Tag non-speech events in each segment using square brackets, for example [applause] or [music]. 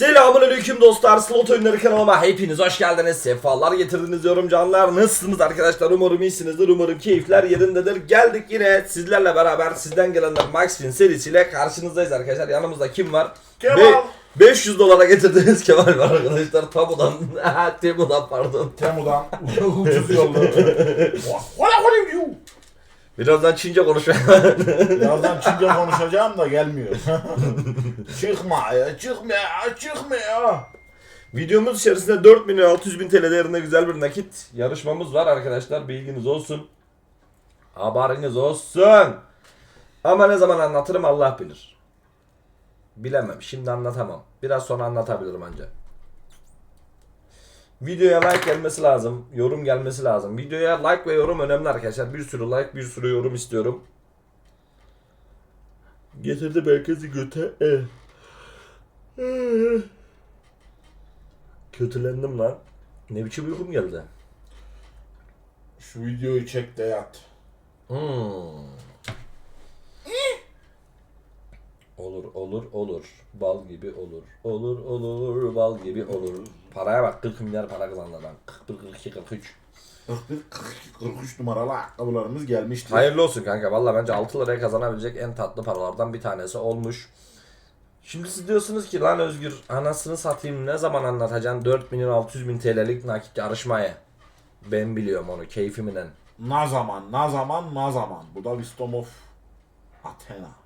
Selamünaleyküm dostlar. Slot oyunları kanalıma hepiniz hoş geldiniz. Sefalar getirdiniz diyorum canlar. Nasılsınız arkadaşlar? Umarım iyisinizdir. Umarım keyifler yerindedir. Geldik yine sizlerle beraber sizden gelenler Max Fin serisiyle karşınızdayız arkadaşlar. Yanımızda kim var? Kemal. 500 dolara getirdiğiniz [laughs] Kemal var arkadaşlar. Tamu'dan. [laughs] Temu'dan pardon. Temu'dan ucuz yolları. Hola hola you. Birazdan Çince konuşmaya. [laughs] Birazdan Çince konuşacağım da gelmiyor. [laughs] çıkma ya, çıkma ya, çıkma ya. Videomuz içerisinde 4 milyon 600 bin TL değerinde güzel bir nakit yarışmamız var arkadaşlar. Bilginiz olsun. Haberiniz olsun. Ama ne zaman anlatırım Allah bilir. Bilemem. Şimdi anlatamam. Biraz sonra anlatabilirim ancak. Videoya like gelmesi lazım. Yorum gelmesi lazım. Videoya like ve yorum önemli arkadaşlar. Bir sürü like, bir sürü yorum istiyorum. Getirdi merkezi göte. E. Kötülendim lan. Ne biçim uykum geldi. Şu videoyu çek de yat. Hmm. Olur olur olur. Bal gibi olur. Olur olur bal gibi olur. Paraya bak 40 milyar para kazandı adam. 41 42 43. 41, 42, 43 numaralı ayakkabılarımız gelmişti. Hayırlı olsun kanka. Valla bence 6 liraya kazanabilecek en tatlı paralardan bir tanesi olmuş. Şimdi siz diyorsunuz ki lan Özgür anasını satayım ne zaman anlatacaksın 4 milyon 600 bin TL'lik nakit yarışmayı. Ben biliyorum onu keyfimden. Ne zaman, ne zaman, ne zaman. Bu da Wisdom of Athena.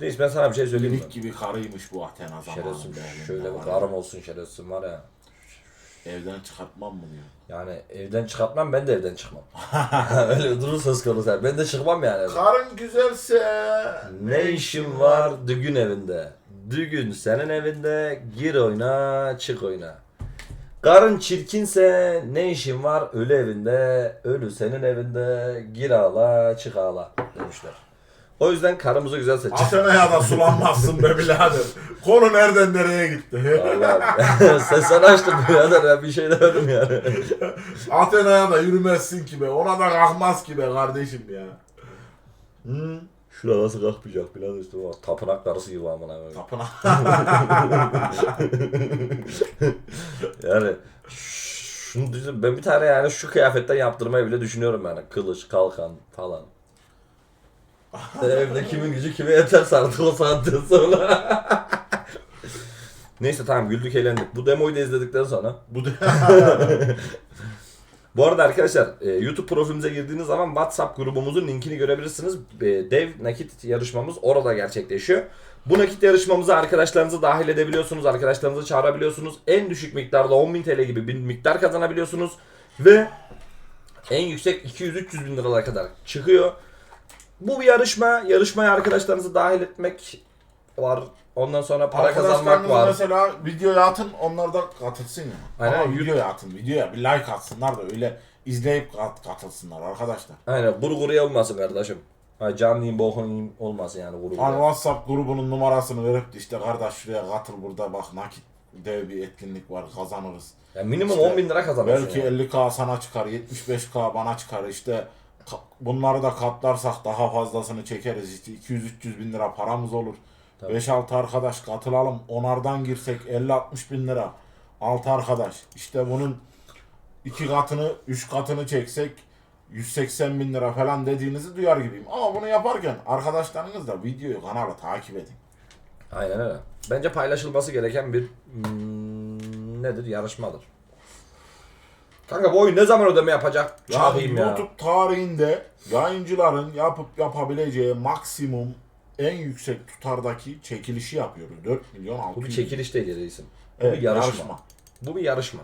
Reis ben sana bir şey söyleyeyim mi? İlik gibi karıymış bu Athena zamanında. şöyle bir karım olsun şerefsizim var ya. Evden çıkartmam mı diyor. Yani evden çıkartmam ben de evden çıkmam. [laughs] Öyle bir durum söz konusu. yani. Ben de çıkmam yani. Karın güzelse Ne işin var düğün evinde? Düğün senin evinde gir oyna çık oyna. Karın çirkinse ne işin var ölü evinde? Ölü senin evinde gir ağla çık ağla demişler. O yüzden karımızı güzel seç. Athena'ya da sulanmazsın be birader. Konu nereden nereye gitti? Allah [laughs] sen sana açtın birader ya bir şey demedim yani. Athena'ya da yürümezsin ki be. Ona da kalkmaz ki be kardeşim ya. Hı? Şurada nasıl kalkmayacak birader işte bak tapınak karısı gibi amına koyayım. Tapına. [laughs] Yani şunu düşün, ben bir tane yani şu kıyafetten yaptırmayı bile düşünüyorum yani. Kılıç, kalkan falan. Evde kimin gücü kime yeterse artık o saatten sonra. [laughs] Neyse tamam güldük eğlendik. Bu demoyu da izledikten sonra. Bu da [laughs] Bu arada arkadaşlar e, YouTube profilimize girdiğiniz zaman WhatsApp grubumuzun linkini görebilirsiniz. E, dev nakit yarışmamız orada gerçekleşiyor. Bu nakit yarışmamıza arkadaşlarınızı dahil edebiliyorsunuz. Arkadaşlarınızı çağırabiliyorsunuz. En düşük miktarda 10.000 TL gibi bir miktar kazanabiliyorsunuz. Ve en yüksek 200-300 bin liralara kadar çıkıyor. Bu bir yarışma. Yarışmaya arkadaşlarınızı dahil etmek var. Ondan sonra para kazanmak var. mesela videoya atın onlar da katılsın ya. Aynen, Ama videoya atın. Videoya bir like atsınlar da öyle izleyip kat, katılsınlar arkadaşlar. Aynen burguruya olmasın kardeşim. Ha, canlıyım boğunayım olmasın yani Hani burguruya. WhatsApp grubunun numarasını verip de işte kardeş şuraya katıl burada bak nakit dev bir etkinlik var kazanırız. Ya minimum İşte 10 bin lira kazanıyorsun. Belki ya. 50k sana çıkar, 75k bana çıkar işte bunları da katlarsak daha fazlasını çekeriz işte 200-300 bin lira paramız olur. Tabii. 5-6 arkadaş katılalım onardan girsek 50-60 bin lira 6 arkadaş işte bunun 2 katını 3 katını çeksek 180 bin lira falan dediğinizi duyar gibiyim. Ama bunu yaparken arkadaşlarınız da videoyu kanalı takip edin. Aynen öyle. Bence paylaşılması gereken bir hmm, nedir? Yarışmadır. Kanka bu oyun ne zaman ödeme yapacak? Çağırayım ya. YouTube tarihinde yayıncıların yapıp yapabileceği maksimum en yüksek tutardaki çekilişi yapıyoruz. 4 milyon 600 Bu bir çekiliş değil reisim. Bu Evet, bir yarışma. yarışma. Bu bir yarışma.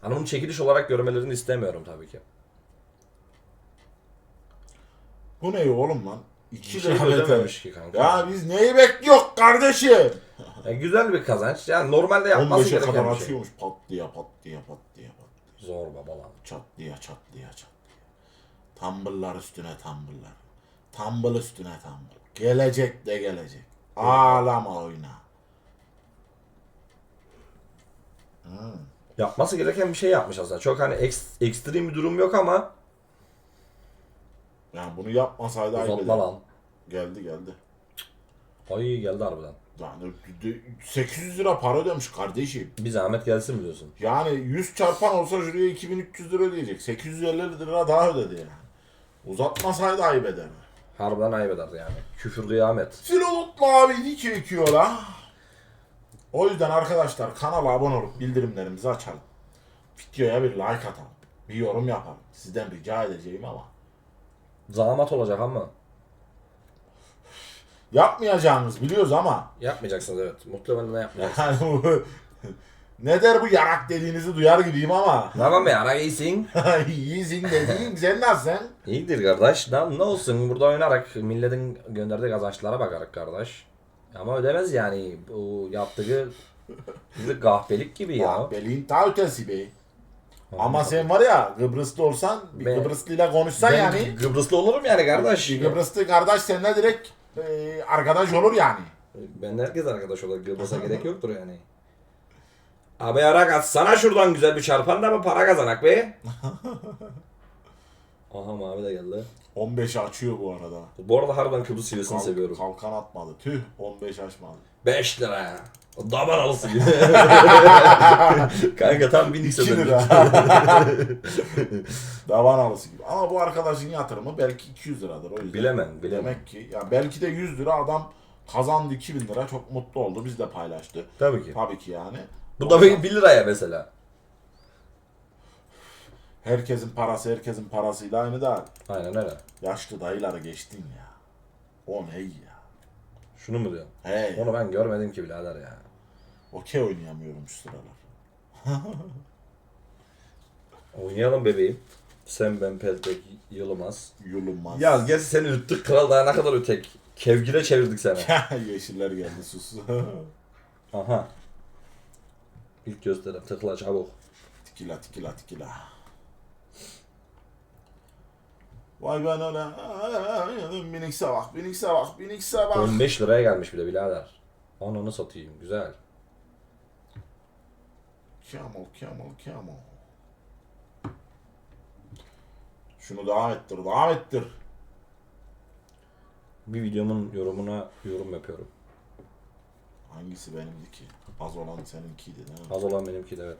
Hani bunu çekiliş olarak görmelerini istemiyorum tabii ki. Bu ne oğlum lan? 2 Bir şey ödememiş ki kanka. Ya biz neyi bekliyoruz kardeşim? Ya güzel bir kazanç. Yani normalde yapması 15'e gereken kadar bir şey. atıyormuş pat diye pat diye pat diye pat. Zor baba lan. Çat diye çat diye çat diye. Tumble'lar üstüne tumble'lar. Tumble üstüne tumble. Gelecek de gelecek. Ağlama oyna. Yapması gereken bir şey yapmış aslında. Çok hani eks, ekstrem bir durum yok ama Yani bunu yapmasaydı ayıp uzatma eder. lan. Geldi geldi. Ay geldi harbiden. Yani 800 lira para ödemiş kardeşim. Bir zahmet gelsin biliyorsun. Yani 100 çarpan olsa şuraya 2300 lira ödeyecek. 850 lira daha ödedi yani. Uzatmasaydı ayıp eder. Harbiden ayıp ederdi yani. Küfür kıyamet. Filolotlu abi çekiyor la. O yüzden arkadaşlar kanala abone olup bildirimlerimizi açalım. Videoya bir like atalım. Bir yorum yapalım. Sizden rica edeceğim ama. Zahmet olacak ama. Yapmayacağınız biliyoruz ama. Yapmayacaksınız evet. Muhtemelen yapmayacaksınız. Yani bu [laughs] ne der bu yarak dediğinizi duyar gibiyim ama. tamam be ara iyisin. [laughs] İyisin dediğin sen nasılsın? İyidir kardeş. Ne, ne olsun burada oynarak milletin gönderdiği kazançlara bakarak kardeş. Ama ödemez yani. Bu yaptığı bir kahpelik gibi ya. Belin ta ötesi be. Ama sen var ya Kıbrıslı olsan bir Ben- Kıbrıslıyla konuşsan Ben yani. Kıbrıslı olurum yani kardeş. Bir Kıbrıslı kardeş seninle direkt e, arkadaş olur yani. Ben herkes arkadaş olur. Kıbrıs'a gerek yoktur yani. Abi ara katsana şuradan güzel bir çarpan da mı para kazanak be? [laughs] Aha mavi de geldi. 15 açıyor bu arada. Bu arada harbiden Kıbrıs sivrisini Kalk- seviyorum. Kalkan atmadı. Tüh 15 açmadı. 5 lira. Daman alısı gibi. [laughs] Kanka tam bin 2 lira. lira. [laughs] Davan alısı gibi. Ama bu arkadaşın yatırımı belki 200 liradır o yüzden. Bilemem, bilemem. Demek ki ya belki de 100 lira adam kazandı 2000 lira çok mutlu oldu. Biz de paylaştı. Tabii ki. Tabii ki yani. Bu da 1 liraya mesela. Herkesin parası herkesin parasıyla aynı da Aynen öyle. yaşlı dayıları geçtin ya. O ne ya? Şunu mu diyorsun? He. Onu ben görmedim ki birader ya. Okey oynayamıyorum şu sıralar. [laughs] Oynayalım bebeğim. Sen ben Peltek Yılmaz. Yulunmaz. Ya gerçi seni üttük kral daha ne kadar ötek. Kevgire çevirdik seni. [laughs] Yeşiller geldi sus. [laughs] Aha. İlk gösterim tıkla çabuk. tikila tikila tikila. Vay ben öyle. Minikse bak, minikse bak, minikse bak. 15 liraya gelmiş bile birader. Ananı satayım güzel. Camel, camel, camel. Şunu devam ettir, devam ettir. Bir videomun yorumuna yorum yapıyorum. Hangisi benimdi ki? Az olan seninkiydi değil mi? Az olan benimki de evet.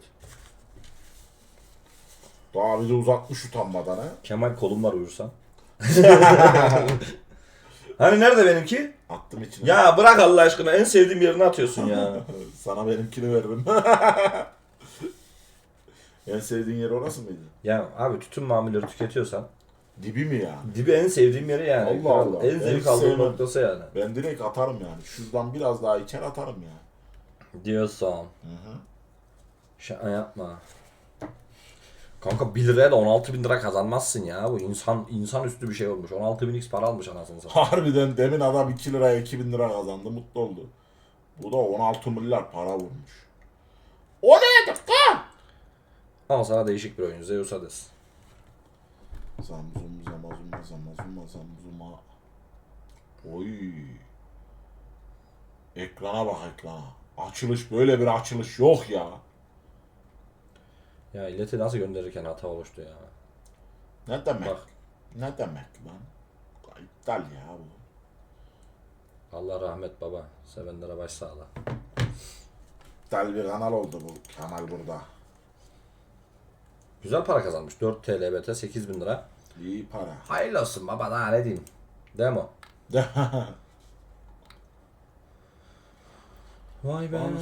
Daha de uzatmış utanmadan ha. Kemal kolum var uyursan. [laughs] [laughs] hani nerede benimki? Attım içine. Ya bırak Allah aşkına en sevdiğim yerine atıyorsun ya. [laughs] Sana benimkini veririm. En sevdiğin yer orası mıydı? ya abi tütün mamulleri tüketiyorsan Dibi mi ya? dibi en sevdiğim yeri yani. Allah Allah. En zevk En aldığım sevmem. noktası yani. Ben direkt atarım yani. Şuradan biraz daha içer atarım ya. Diyorsun. Hı hı. Şaka yapma. Kanka 1 liraya da 16 bin lira kazanmazsın ya. Bu insan insan üstü bir şey olmuş. 16 bin x para almış anasını satayım. Harbiden demin adam 2 liraya 2000 lira kazandı mutlu oldu. Bu da 16 milyar para vurmuş. O ne? Ama sana değişik bir oyun. Zeus Hades. Zam zum zama zuma zama zuma zam zuma. Oy. Ekrana bak ekrana. Açılış böyle bir açılış yok ya. Ya illeti nasıl gönderirken hata oluştu ya. Ne demek? Bak. Ne demek lan? İptal ya bu. Allah rahmet baba. Sevenlere başsağlığı. İptal bir kanal oldu bu kanal burada. Güzel para kazanmış. 4 TL BT 8 bin lira. İyi para. Hayırlı olsun baba daha ne diyeyim. Demo. [laughs] Vay ben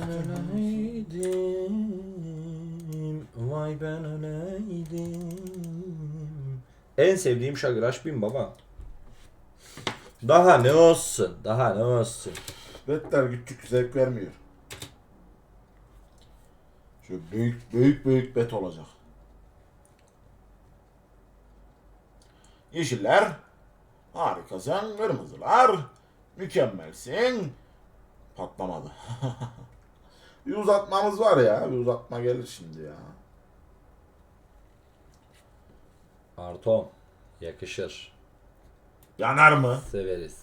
öleydim. Vay ben öleydim. En sevdiğim şagıraş bin baba. Daha ne olsun? Daha ne olsun? Betler küçük zevk vermiyor. Şu büyük büyük büyük bet olacak. Yeşiller harikasın, kırmızılar mükemmelsin. Patlamadı. [laughs] bir uzatmamız var ya, bir uzatma gelir şimdi ya. Artom. Yakışır. Yanar mı? Severiz.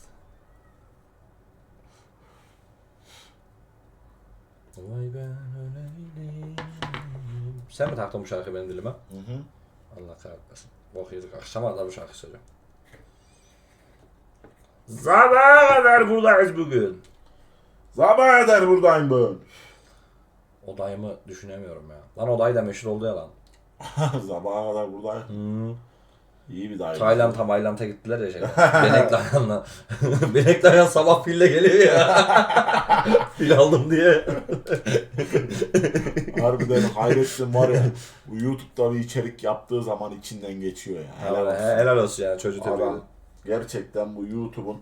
Vay ben öleydim. Sen mi taktın bu şarkıyı benim dilime? Hı hı. Allah kahretmesin. Bok yedik. Akşama kadar bu şarkı söyleyeceğim. Sabaha kadar buradayız bugün. Sabah eder buradayım ben. Odayımı düşünemiyorum ya. Lan oday da meşhur oldu ya lan. [laughs] Sabaha kadar buradayım. Hmm. İyi bir dayı. Tayland'a Mayland'a gittiler ya şey. Benekli Ayhan'la. Benekli Ayhan sabah fille geliyor ya. [laughs] Fil aldım diye. [laughs] Harbiden [laughs] Hayrettin var ya. Bu YouTube'da bir içerik yaptığı zaman içinden geçiyor ya. Helal olsun. helal olsun ya çocuğu tebrik Adam ederim. gerçekten bu YouTube'un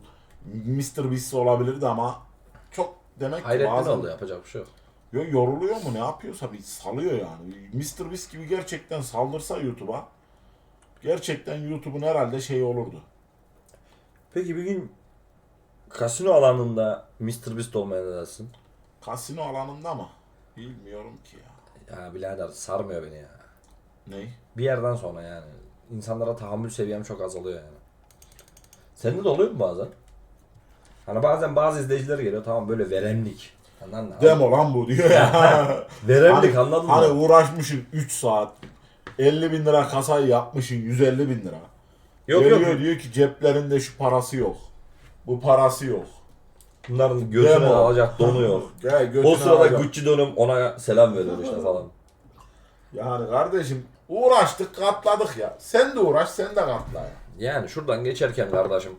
Mr. Beast olabilirdi ama çok demek ki Hayrettin bazen oldu yapacak bir şey yok. Yo, yoruluyor mu ne yapıyorsa bir salıyor yani. Mr. Beast gibi gerçekten saldırsa YouTube'a gerçekten YouTube'un herhalde şeyi olurdu. Peki bir gün kasino alanında Mr. Beast olmaya ne dersin? Kasino alanında mı? Bilmiyorum ki ya. Ya birader sarmıyor beni ya. Ney? Bir yerden sonra yani. insanlara tahammül seviyem çok azalıyor yani. Senin de oluyor mu bazen? Hani bazen bazı izleyiciler geliyor tamam böyle veremlik. Anladın mı? Demo lan bu diyor ya. [laughs] Veremlik Hani- anladın Hani mı? uğraşmışsın 3 saat. 50 bin lira kasayı yapmışsın 150 bin lira. Yok Geliyor yok. diyor ki ceplerinde şu parası yok. Bu parası yok. Bunların götünü Demo. alacak donu yok. [laughs] Götünü O sırada alacak. Gucci donum ona selam veriyor işte falan. Yani kardeşim uğraştık katladık ya. Sen de uğraş sen de katla ya. Yani şuradan geçerken kardeşim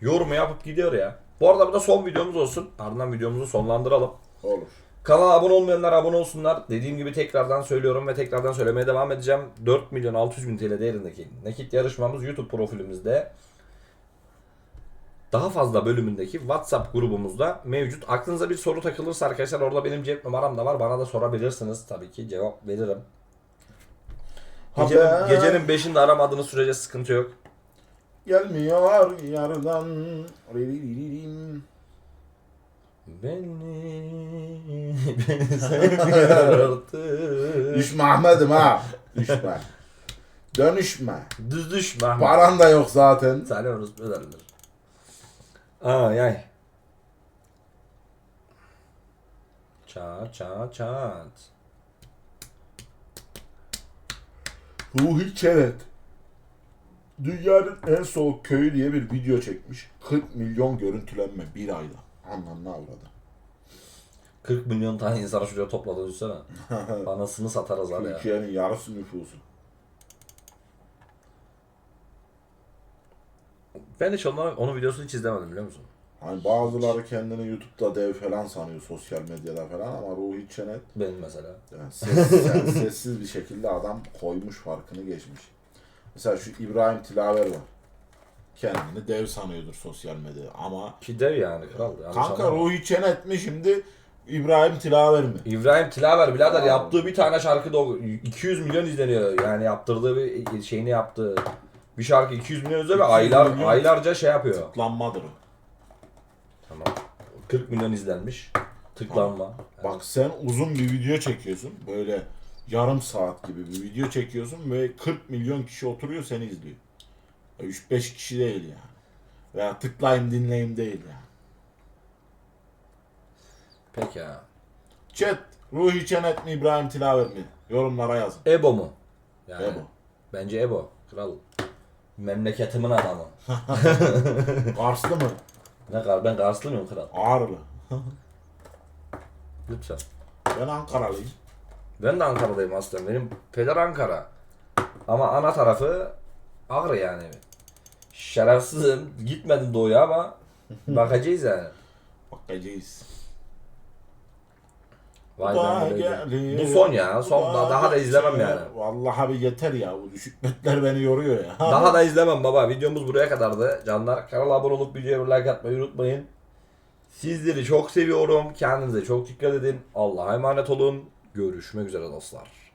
yorumu yapıp gidiyor ya. Bu arada bu da son videomuz olsun. Ardından videomuzu sonlandıralım. Olur. Kanala abone olmayanlar abone olsunlar. Dediğim gibi tekrardan söylüyorum ve tekrardan söylemeye devam edeceğim. 4 milyon 600 bin TL değerindeki nakit yarışmamız YouTube profilimizde daha fazla bölümündeki WhatsApp grubumuzda mevcut. Aklınıza bir soru takılırsa arkadaşlar orada benim cep numaram da var. Bana da sorabilirsiniz tabii ki. Cevap veririm. Gecenin, Haber. gecenin 5'inde aramadığınız sürece sıkıntı yok. Gelmiyor yardan. Ririririm. Beni, beni sevmiyor artık. Düşme Ahmet'im ha. Düşme. Dönüşme. Düz düşme. Paran da yok zaten. Saniye orospu ederler. Ay ay. Çat çat çat. Ruhi Çenet. Dünyanın en soğuk köyü diye bir video çekmiş. 40 milyon görüntülenme bir ayda. Anlamına avradı. 40 milyon tane insan şuraya topladı düşünsene. [laughs] Anasını satarız hadi ya. Türkiye'nin yarısı nüfusu. Ben hiç onun, onun videosunu hiç izlemedim biliyor musun? Hani bazıları kendini YouTube'da dev falan sanıyor sosyal medyada falan ama Ruhi Çenet Benim mesela. yani sessiz, yani sessiz bir şekilde adam koymuş farkını geçmiş. Mesela şu İbrahim Tilaver var. Kendini dev sanıyordur sosyal medyada ama Ki dev yani kral. yanlış kanka anlama. Ruhi Çenet mi şimdi İbrahim Tilaver mi? İbrahim Tilaver birader yaptığı bir tane şarkı da o 200 milyon izleniyor. Yani yaptırdığı bir şeyini yaptığı bir şarkı 200 milyon izliyor ve 200 aylar milyon. aylarca şey yapıyor. Tıklanmadır o. Tamam. 40 milyon izlenmiş. Tıklanma. Bak sen uzun bir video çekiyorsun. Böyle yarım saat gibi bir video çekiyorsun ve 40 milyon kişi oturuyor seni izliyor. 3-5 kişi değil yani. Veya tıklayayım dinleyeyim değil yani. Peki ya. Chat, Ruhi Çenet mi İbrahim Tilaver mi? Yorumlara yazın. Ebo mu? Yani, Ebo. Bence Ebo. Kral. Memleketimin adamı. [laughs] Karslı mı? Ne kar ben Karslı mıyım kral? Ağrılı. [laughs] Lütfen. Ben Ankaralıyım. Ben de Ankara'dayım aslında. Benim peder Ankara. Ama ana tarafı Ağrı yani. Şerefsizim. Gitmedim doğuya ama [laughs] bakacağız yani. Bakacağız. Vay be, gelir, Bu son ya. Son da, daha da izlemem yani. Vallahi bir yeter ya. Bu düşük betler beni yoruyor ya. [laughs] Daha da izlemem baba. Videomuz buraya kadardı. Canlar kanala abone olup videoya like atmayı unutmayın. Sizleri çok seviyorum. Kendinize çok dikkat edin. Allah'a emanet olun. Görüşmek üzere dostlar.